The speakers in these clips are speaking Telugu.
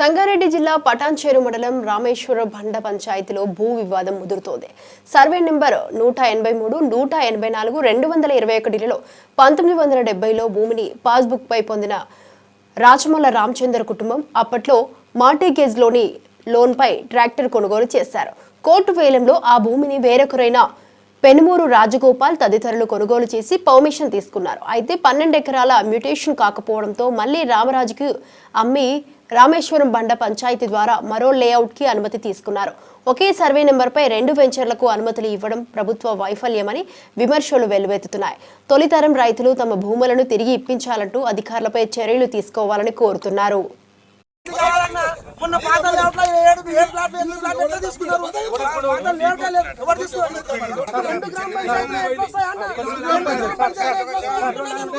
సంగారెడ్డి జిల్లా పటాన్చేరు మండలం రామేశ్వర బండ పంచాయతీలో భూ వివాదం ముదురుతోంది. సర్వే నెంబర్ నూట ఎనభై మూడు నూట ఎనభై నాలుగు రెండు వందల ఇరవై ఒకటిలో పంతొమ్మిది వందల డెబ్బైలో భూమిని పాస్బుక్ పై పొందిన రాచమల్ల రామచందర్ కుటుంబం అప్పట్లో మార్టిగేజ్లోని లోన్పై ట్రాక్టర్ కొనుగోలు చేశారు. కోర్టు వేలంలో ఆ భూమిని వేరొకరైన పెనుమూరు రాజగోపాల్ తదితరులు కొనుగోలు చేసి పర్మిషన్ తీసుకున్నారు. అయితే పన్నెండు ఎకరాల మ్యూటేషన్ కాకపోవడంతో మళ్ళీ రామరాజుకు అమ్మి రామేశ్వరం బండ పంచాయతీ ద్వారా మరో లేఅవుట్కి అనుమతి తీసుకున్నారు. ఒకే సర్వే నెంబర్పై రెండు వెంచర్లకు అనుమతులు ఇవ్వడం ప్రభుత్వ వైఫల్యమని విమర్శలు వెల్లువెత్తుతున్నాయి తొలితరం రైతులు తమ భూములను తిరిగి ఇప్పించాలంటూ అధికారులపై చర్యలు తీసుకోవాలని కోరుతున్నారు. మొన్న పాత లేఅవుట్లో ఏడు ఏడు ప్లాట్లు ఎనిమిది ప్లాట్లు ఎట్లా తీసుకున్నారు? పాత ఎవరు తీసుకున్నారు? రెండు గ్రామ పంచాయతీలు ఎట్లా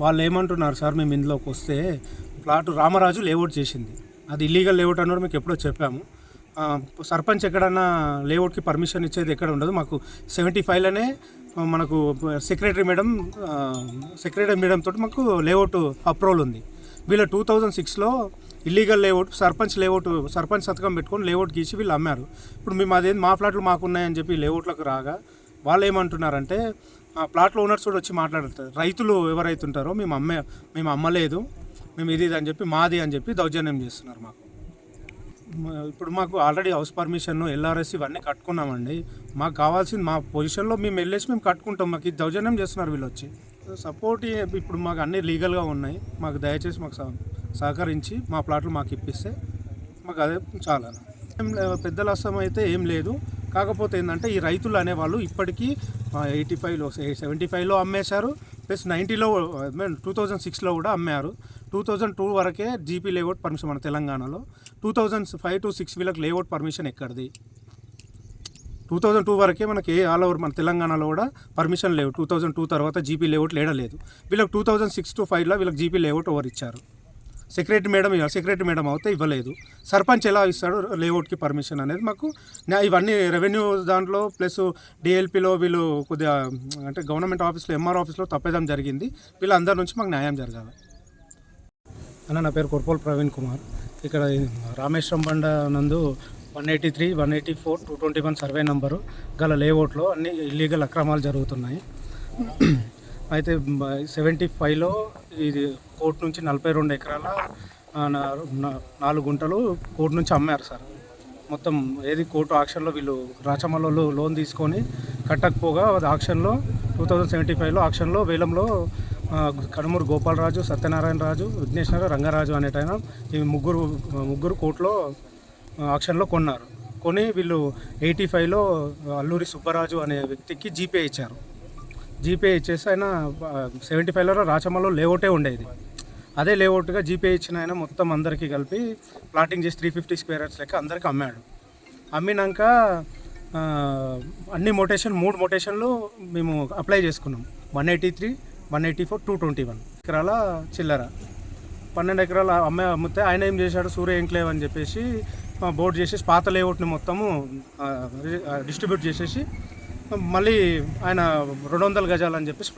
వాళ్ళు ఏమంటున్నారు సార్ మేము ఇందులోకి వస్తే ప్లాట్ రామరాజు లేఅవుట్ చేసింది. అది ఇల్లీగల్ లేఅవుట్ అన్నది మీకు ఎప్పుడో చెప్పాము. సర్పంచ్ ఎక్కడన్నా లేఅవుట్కి పర్మిషన్ ఇచ్చేది ఎక్కడ ఉండదు. మాకు సెవెంటీ ఫైవ్లోనే మనకు సెక్రటరీ మేడం సెక్రటరీ మేడం తోటి మాకు లేఅవుట్ అప్రూవల్ ఉంది. వీళ్ళు టూ థౌజండ్ సిక్స్లో illegal layout sarpanch layout sarpanch సంతకం పెట్టుకొని లేఅవుట్ గీసి వీళ్ళు అమ్మారు. ఇప్పుడు మేము అదేం మా ఫ్లాట్లు మాకున్నాయని చెప్పి లేఅవుట్లకు రాగా వాళ్ళు ఏమంటున్నారంటే ఆ ప్లాట్లో ఓనర్స్ కూడా వచ్చి మాట్లాడుతారు. రైతులు ఎవరైతే ఉంటారో మేము అమ్మే మేము అమ్మలేదు మేము ఇది అని చెప్పి మాది అని చెప్పి దౌర్జన్యం చేస్తున్నారు మాకు. ఇప్పుడు మాకు ఆల్రెడీ హౌస్ పర్మిషన్ ఎల్ఆర్ఎస్ ఇవన్నీ కట్టుకున్నామండి. మాకు కావాల్సింది మా పొజిషన్లో మేము వెళ్ళేసి మేము కట్టుకుంటాం. మాకు ఇది దౌర్జన్యం చేస్తున్నారు వీళ్ళు వచ్చి. సపోర్ట్ ఇప్పుడు మాకు అన్నీ లీగల్గా ఉన్నాయి. మాకు దయచేసి మాకు సహ- సహకరించి మా ప్లాట్లు మాకు ఇప్పిస్తే మాకు అదే చాలా పెద్దల అస్తం అయితే ఏం లేదు. కాకపోతే ఏంటంటే ఈ రైతులు అనేవాళ్ళు ఇప్పటికీ ఎయిటీ ఫైవ్లో సెవెంటీ ఫైవ్లో అమ్మేశారు ప్లస్ నైంటీలో టూ థౌజండ్ సిక్స్లో కూడా అమ్మారు. టూ థౌజండ్ టూ వరకే జీపీ లేఅవుట్ పర్మిషన్ మన తెలంగాణలో. Two thousand five to six వీళ్ళకి లేఅవుట్ పర్మిషన్ ఎక్కడిది? టూ థౌజండ్ టూ వరకే మనకి ఏ ఆల్ ఓవర్ మన తెలంగాణలో కూడా పర్మిషన్ లేవు. టూ థౌజండ్ టూ తర్వాత జీపీ లేఅవుట్ లేడలేదు. వీళ్ళకి టూ థౌజండ్ సిక్స్ టు ఫైవ్లో వీళ్ళకి జీపీ లేఅవుట్ ఓవర్ ఇచ్చారు సెక్రటరీ మేడం ఇవ్వాలి. సెక్రటరీ మేడం అవుతే ఇవ్వలేదు. సర్పంచ్ ఎలా ఇస్తాడు లేఅవుట్కి పర్మిషన్ అనేది మాకు ఇవన్నీ రెవెన్యూ దాంట్లో ప్లస్ డిఎల్పిలో వీళ్ళు కొద్దిగా అంటే గవర్నమెంట్ ఆఫీస్లో ఎంఆర్ ఆఫీస్లో తప్పేదం జరిగింది. వీళ్ళందరి నుంచి మాకు న్యాయం జరగాలి. అన్న నా పేరు కొర్పోల్ ప్రవీణ్ కుమార్. ఇక్కడ రామేశ్వరం బండ నందు one eighty three one eighty four two twenty one survey number గల లేఅవుట్లో అన్ని ఇల్లీగల్ అక్రమాలు జరుగుతున్నాయి. అయితే సెవెంటీ ఫైవ్లో ఇది కోర్టు నుంచి నలభై రెండు ఎకరాల నాలుగు గుంటలు కోర్టు నుంచి అమ్మారు సార్. మొత్తం ఏది కోర్టు ఆక్షన్లో వీళ్ళు రాచమల్లలో లోన్ తీసుకొని కట్టకపోగా అది ఆక్షన్లో టూ థౌజండ్ సెవెంటీ ఫైవ్లో ఆక్షన్లో వేలంలో కనుమూరు గోపాలరాజు సత్యనారాయణ రాజు విఘ్నేశ్వర రంగరాజు అనేటైన ఈ ముగ్గురు ముగ్గురు కోర్టులో ఆక్షన్లో కొన్నారు. కొని వీళ్ళు ఎయిటీ ఫైవ్లో అల్లూరి సుబ్బరాజు అనే వ్యక్తికి జీపే ఇచ్చారు. జీపే ఇచ్చేసి ఆయన సెవెంటీ ఫైవ్లో రాచమ్మలో లేఅవుటే ఉండేది. అదే లేఅవుట్గా జీపే ఇచ్చిన ఆయన మొత్తం అందరికీ కలిపి ప్లాటింగ్ చేసి త్రీ ఫిఫ్టీ స్క్వేర్ యార్డ్స్ లెక్క అందరికీ అమ్మాడు. అమ్మినాక అన్ని మొటేషన్ మూడు మొటేషన్లు మేము అప్లై చేసుకున్నాం. One eighty three one eighty four two twenty one ఎకరాల చిల్లర. పన్నెండు ఎకరాల అమ్మాయి అమ్మితే ఆయన ఏం చేశాడు? సూర్య ఎంక్లేవ్ అని చెప్పేసి బోర్డు చేసేసి పాత లేఅవుట్ని మొత్తము డిస్ట్రిబ్యూట్ చేసేసి మళ్ళీ ఆయన రెండు వందల గజాలు అని చెప్పేసి